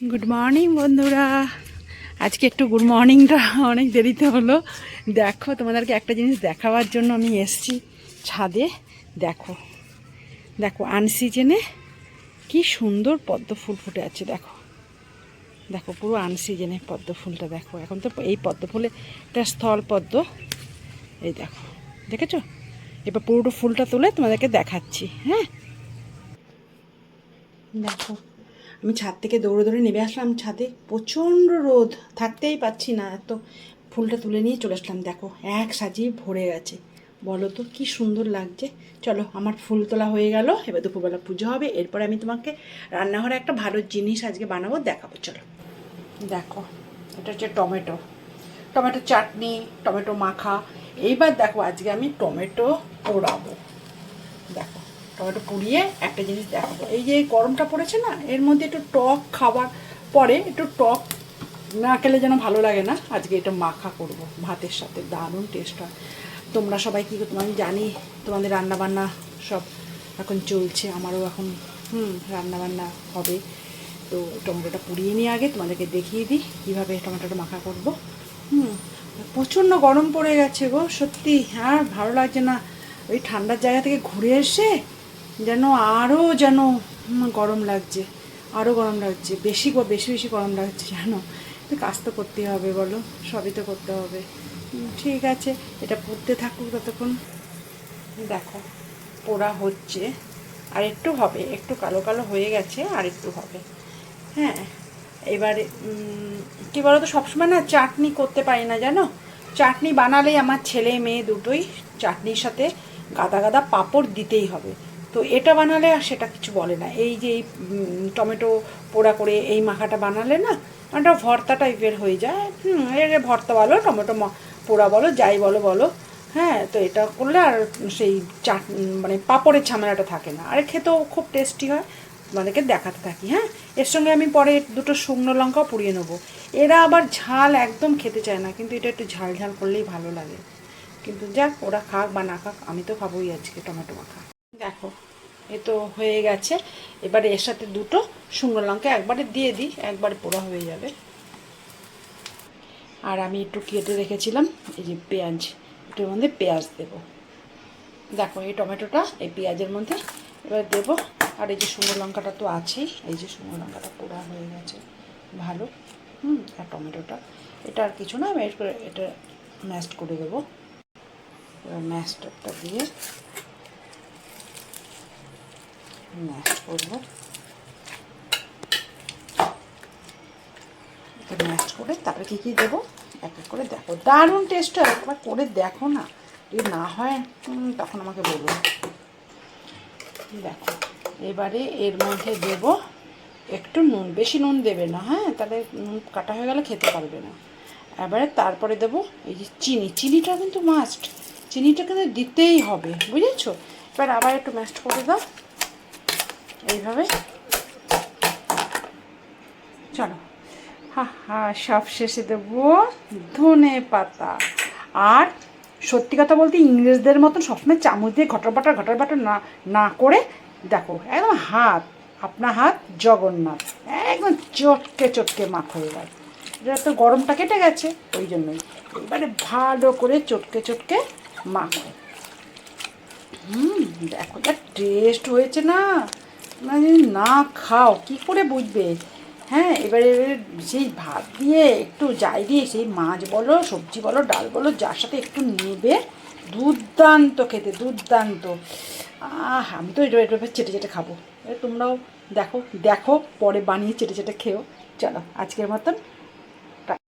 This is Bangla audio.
গুড মর্নিং বন্ধুরা। আজকে একটু গুড মর্নিংটা অনেক দেরিতে হলো। দেখো, তোমাদেরকে একটা জিনিস দেখাবার জন্য আমি এসছি ছাদে। দেখো দেখো আনসিজনে কি সুন্দর পদ্ম ফুল ফুটে আছে, দেখো। দেখো, পুরো আনসিজনে পদ্ম ফুলটা, দেখো। এখন তো এই পদ্ম ফুলে এটা স্থল পদ্ম। এই দেখো, দেখেছ? এবার পুরোটা ফুলটা তুলে তোমাদেরকে দেখাচ্ছি হ্যাঁ? দেখো আমি ছাদ থেকে দৌড়ে দৌড়ে নেমে আসলাম। ছাদে প্রচণ্ড রোদ, থাকতেই পাচ্ছি না। এত ফুলটা তুলে নিয়ে চলে আসলাম। দেখো, এক সাজিয়ে ভরে গেছে। বলো তো, কি সুন্দর লাগছে। চলো, আমার ফুল তোলা হয়ে গেল। এবার দুপুরবেলা পুজো হবে। এরপরে আমি তোমাকে রান্নাঘরে একটা ভালো জিনিস আজকে বানাবো, দেখাবো। চলো। দেখো, এটা হচ্ছে টমেটো। টমেটো চাটনি, টমেটো মাখা। এইবার দেখো, আজকে আমি টমেটো পোড়াবো। টমেটো পুড়িয়ে একটা জিনিস দেখাবো। এই যে গরমটা পড়েছে না, এর মধ্যে একটু টক খাবার পরে একটু টক না খেলে যেন ভালো লাগে না, আজকে এটা মাখা করব, ভাতের সাথে, দারুণ টেস্ট হয়। তোমরা সবাই কী করতো, আমি জানি তোমাদের রান্নাবান্না সব এখন চলছে, আমারও এখন, হুম, রান্নাবান্না হবে। তো টমেটোটা পুড়িয়ে নিয়ে আগে তোমাদেরকে দেখিয়ে দিই, কীভাবে টমেটোটা মাখা করব। হুম, প্রচণ্ড গরম পড়ে গেছে গো, সত্যি, আর ভালো লাগছে না। ওই ঠান্ডার জায়গা থেকে ঘুরে এসে যেন আরও যেন গরম লাগছে আরও গরম লাগছে, বেশি বেশি বেশি গরম লাগছে তো কাজ তো করতেই হবে বলো, সবই তো করতে হবে। ঠিক আছে, এটা পড়তে থাকুক ততক্ষণ। দেখো, পোড়া হচ্ছে, আর একটু হবে, একটু কালো কালো হয়ে গেছে, আর একটু হবে। হ্যাঁ এবারে কী বলো তো সবসময় না চাটনি করতে পারি না, জানো? চাটনি বানালেই আমার ছেলে, মেয়ে দুটোই চাটনির সাথে গাদা গাদা পাঁপড় দিতেই হবে। তো এটা বানালে আর সেটা কিছু বলে না। এই যে, এই টমেটো পোড়া করে এই মাখাটা বানালে না একটা ভর্তা টাইপের হয়ে যায়। হুম এর ভর্তা বলো, টমেটো পোড়া বলো, যাই বলো বলো। হ্যাঁ তো এটা করলে আর সেই চাট মানে পাঁপড়ের ঝামেলাটা থাকে না। আর খেতেও খুব টেস্টি হয়, তোমাদেরকে দেখাতে থাকি হ্যাঁ? এর সঙ্গে আমি পরে দুটো শুকনো লঙ্কাও পুড়িয়ে নেব। এরা আবার ঝাল একদম খেতে চায় না, কিন্তু এটা একটু ঝাল ঝাল করলেই ভালো লাগে। কিন্তু যাক, ওরা খাক বা না খাক, আমি তো খাবোই আজকে টমেটো মাখা। দেখো, এ তো হয়ে গেছে। এবারে এর সাথে দুটো শুকনো লঙ্কা একবারে দিয়ে দিই, একবারে পোড়া হয়ে যাবে। আর আমি একটু কেটে রেখেছিলাম, এই যে পেঁয়াজ, এটার মধ্যে পেঁয়াজ দেব। দেখো, এই টমেটোটা এই পেঁয়াজের মধ্যে এবার দেবো। আর এই যে শুকনো লঙ্কাটা তো আছেই, এই যে শুকনো লঙ্কাটা পোড়া হয়ে গেছে, ভালো। হুম, আর টমেটোটা, এটা আর কিছু না, আমি এটা ম্যাশড করে দেবো। এবার ম্যাশটা দিয়ে ম্যাশ করব ম্যাশ করে, তারপরে কী কী দেবো? এক এক করে দেখো দারুণ টেস্ট হয়, একবার করে দেখো না। যদি না হয় তখন আমাকে বলো। দেখো, এবারে এর মধ্যে দেব একটু নুন। বেশি নুন দেবে না হ্যাঁ? তাহলে নুন কাটা হয়ে গেলে খেতে পারবে না। এবারে তারপরে দেব এই যে চিনি। চিনিটা কিন্তু মাস্ট চিনিটা কিন্তু দিতেই হবে, বুঝেছ? এবার আবার একটু ম্যাস্ট করে দাও। এইভাবে। চলো। হা হা, সব শেষে দেবো ধনে পাতা। আর সত্যি কথা বলতে ইংরেজদের মতন সবসময় চামচ দিয়ে ঘটর বাটার ঘটর বাটার না না করে দেখো, একদম হাত, আপনার হাত জগন্নাথ, একদম চটকে চটকে মাখো এবার এটা তো গরমটা কেটে গেছে, ওই জন্যই। এবারে ভালো করে চটকে চটকে মাখো। হুম, দেখো, যা টেস্ট হয়েছে না। মানে না খাও, কি করে বুঝবে? হ্যাঁ এবারে সেই ভাত দিয়ে একটু যাই দিয়ে সেই মাছ বলো, সবজি বলো, ডাল বলো, যার সাথে একটু নেবে, দুর্দান্ত খেতে, দুর্দান্ত। আহ, আমি তো এটা এভাবে চেটে চেটে খাব। তোমরাও দেখো দেখো, পরে বানিয়ে চেটে চেটে খেও। চলো, আজকের মতন